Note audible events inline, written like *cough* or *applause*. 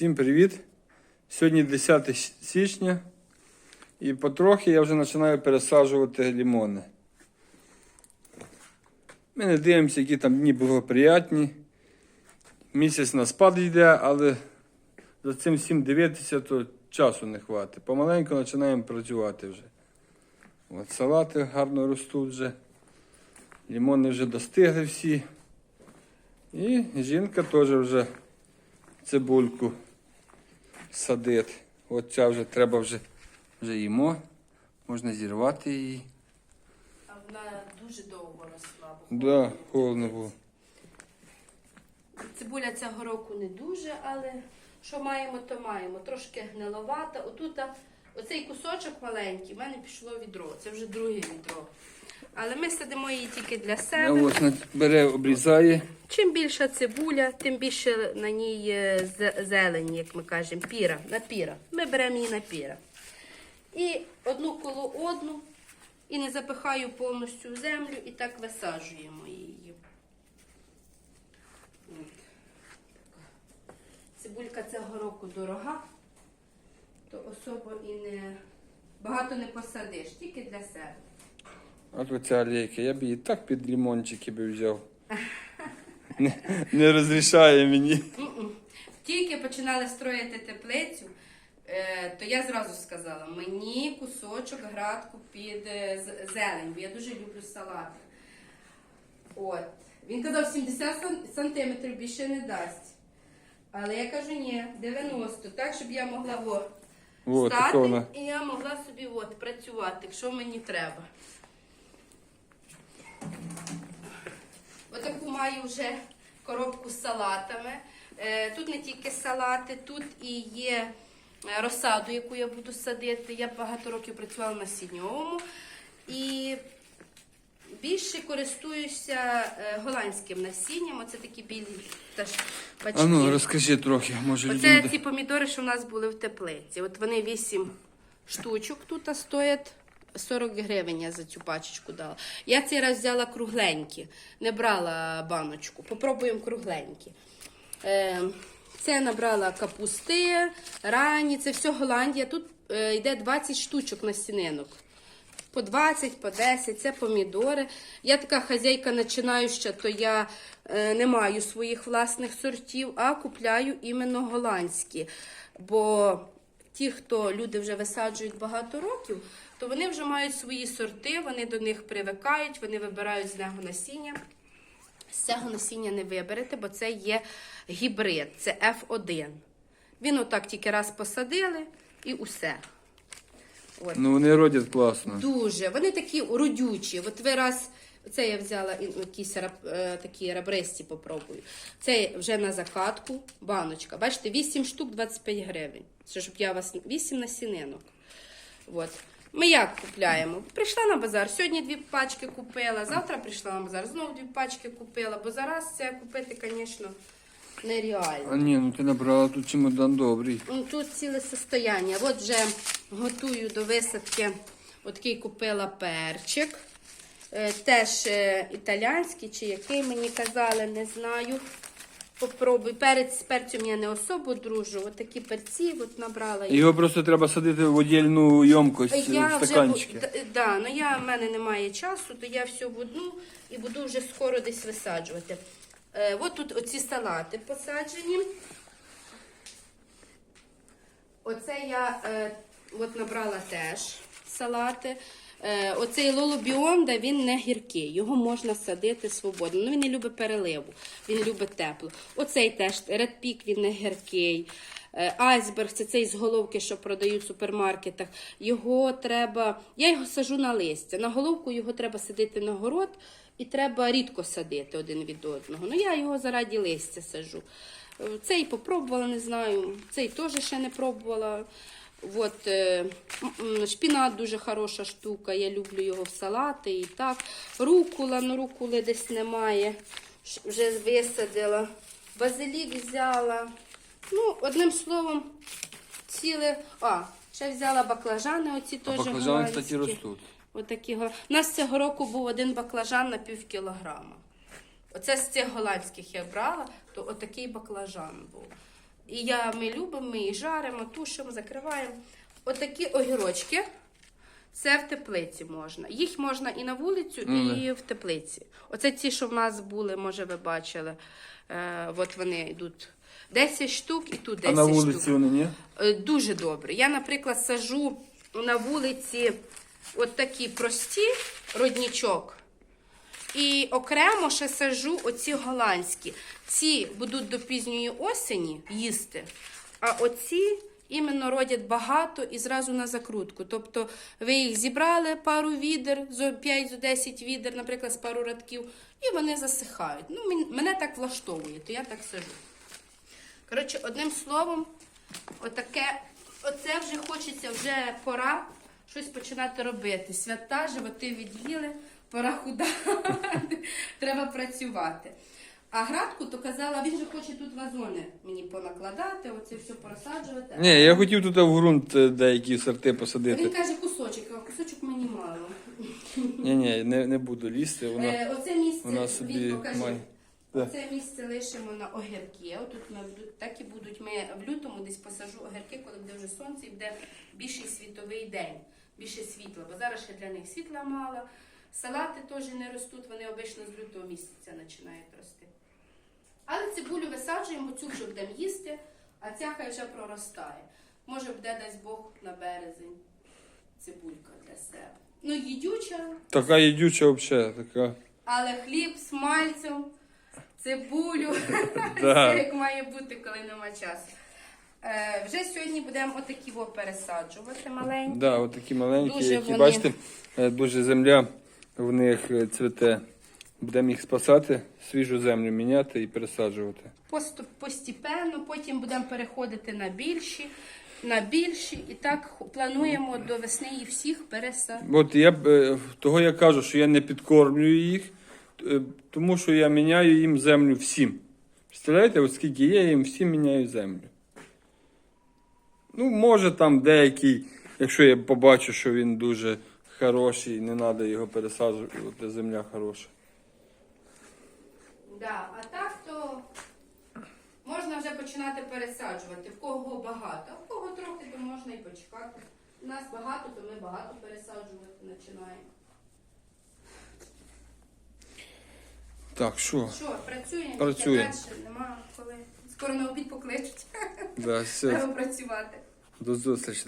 Всім привіт! Сьогодні 10 січня і потрохи я вже починаю пересаджувати лімони. Ми не дивимося, які там дні благоприятні. Місяць на спад йде, але за цим всім дивитися, то часу не хватить. Помаленьку починаємо працювати вже. От салати гарно ростуть вже. Лімони вже достигли всі. І жінка теж вже цибульку садити. От ця вже треба вже, вже їмо. Можна зірвати її. А вона дуже довго росла. Да, холодно було. Цибуля цього року не дуже, але що маємо, то маємо. Трошки гниловата. Отут оцей кусочок маленький, в мене пішло відро. Це вже друге відро. Але ми садимо її тільки для себе. ось бере, обрізає. Чим більша цибуля, тим більше на ній е, зелені, як ми кажемо, піра, на піра. Ми беремо її на піра. І одну коло одну, і не запихаю повністю в землю, і так висаджуємо її. Цибулька цього року дорога, то особо і не багато не посадиш, тільки для себе. От оця алейка. Я б її так під лімончики би взяв. *laughs* Не, не розрішає мені. Тільки починали строїти теплицю, е, то я зразу сказала, мені кусочок градку під е, зелень, бо я дуже люблю салати. От. Він казав, 70 сантиметрів більше не дасть. Але я кажу, ні, 90, так, щоб я могла во, О, така стати, вона. і я могла собі от, працювати, якщо мені треба. Отаку маю вже коробку з салатами. Е, Тут не тільки салати, тут і є е, розсаду, яку я буду садити. Я багато років працювала на сіньовому. І більше користуюся е, голландським насінням. Оце такі білі теж бачки. А ну, розкажи трохи, може Оце людям. ті помідори, що в нас були в теплиці. От вони 8 штучок тут стоять. 40 гривень я за цю пачечку дала. Я цей раз взяла кругленькі, не брала баночку. Попробуємо кругленькі. Е, це набрала капусти, рані, це все Голландія. Тут е, йде 20 штучок насінинок. По 20, по 10, це помідори. Я така хазяйка починаюча, то я е, не маю своїх власних сортів, а купляю іменно голландські. Бо ті, хто люди вже висаджують багато років, то вони вже мають свої сорти, вони до них привикають, вони вибирають з нього насіння. З цього насіння не виберете, бо це є гібрид, це F1. Він отак тільки раз посадили і усе. От. Ну вони родять класно. Дуже. Вони такі родючі. От ви раз. Це я взяла якісь раб, е, такі рабресті попробую. Це вже на закатку баночка. Бачите, 8 штук 25 гривень. Це щоб я вас 8 насінинок. От. Ми як купляємо? Прийшла на базар, сьогодні дві пачки купила, завтра прийшла на базар, знову дві пачки купила, бо зараз це купити, звісно, нереально. А ні, ну ти набрала тут чемодан добрий. Ну, Тут ціле состояння. От вже готую до висадки. Отакий купила перчик. Е, Теж е, італійський чи який мені казали, не знаю. Попробуй. Перець з перцем я не особо дружу. От такі перці от набрала. їх. Його просто треба садити в отдільну ємкость, Я в вже бу- стаканчики. д- да, ну я в мене немає часу, то я все в одну і буду вже скоро десь висаджувати. Е, от тут оці салати посаджені. Оце я е, от набрала теж салати. Е, оцей лолобіонда, він не гіркий, його можна садити свободно. Ну, він не любить переливу, він любить тепло. Оцей теж редпік, він не гіркий. Айсберг, це цей з головки, що продають в супермаркетах. Його треба. Я його сажу на листя. На головку його треба садити на город і треба рідко садити один від одного. Ну я його заради листя сажу. Е, Цей попробувала, не знаю. Цей теж ще не пробувала. От, м, шпінат дуже хороша штука, я люблю його в салати і так. Рукула, ну рукули десь немає. Вже висадила. Базилік взяла. Ну, одним словом, ціле. А, ще взяла баклажани, оці теж баклажани, кстати, ростуть. Отакі У нас цього року був один баклажан на пів кілограма. Оце з цих голландських я брала, то отакий баклажан був. І я, ми любимо, ми їх жаримо, тушимо, закриваємо. Отакі огірочки. Це в теплиці можна. Їх можна і на вулицю, і в теплиці. Оце ті, що в нас були, може, ви бачили. Е, от вони йдуть 10 штук і тут 10 А на штук. вони ні? Е, Дуже добре. Я, наприклад, сажу на вулиці от такі прості роднічок. І окремо ще сажу оці голландські. Ці будуть до пізньої осені їсти, а оці іменно родять багато і зразу на закрутку. Тобто ви їх зібрали пару відер, 5-10 відер, наприклад, з пару радків, і вони засихають. Ну, мене так влаштовує, то я так сажу. Коротше, одним словом, отаке, оце вже хочеться, вже пора щось починати робити. Свята, животи від'їли, пора худати, *laughs* треба працювати. А градку то казала, він же хоче тут вазони мені понакладати, оце все порозсаджувати. Ні, я хотів тут в ґрунт деякі сорти посадити. Він каже кусочок, а кусочок мені мало. Ні, ні, не, не буду лізти. Вона, Е, оце місце вона він покаже. має. Да. Це місце лишимо на огірки. Отут ми так і будуть. Ми в лютому десь посажу огірки, коли буде вже сонце і буде більший світовий день, більше світла. Бо зараз ще для них світла мало. Салати теж не ростуть, вони обично з лютого місяця починають рости. Але цибулю висаджуємо, бо цю вже будемо їсти, а ця хай вже проростає. Може буде дасть Бог на березень цибулька для себе. Ну, їдюча, Така їдюча взагалі, така. але хліб з мальцем, цибулю, *laughs* все як має бути, коли нема часу. Е, вже сьогодні будемо отакі пересаджувати маленькі. Да, от такі маленькі, які, бачите, е, дуже земля в них е, цвіте. Будемо їх спасати, свіжу землю міняти і пересаджувати. Пост- Постепенно, потім будемо переходити на більші, на більші, і так плануємо до весни їх всіх пересадити. От я е, того я кажу, що я не підкормлюю їх, е, тому що я міняю їм землю всім. Представляєте, от скільки є, я їм всім міняю землю. Ну, може там деякий, якщо я побачу, що він дуже хороший, не треба його пересаджувати, земля хороша. Да, а так то можна вже починати пересаджувати. В кого багато, а в кого трохи, то можна і почекати. У нас багато, то ми багато пересаджувати починаємо. Так, що? Що, працюємо? Працюємо. Далі нема коли. Скоро на обід покличуть. Да, *laughs* все. Треба працювати. До зустрічі.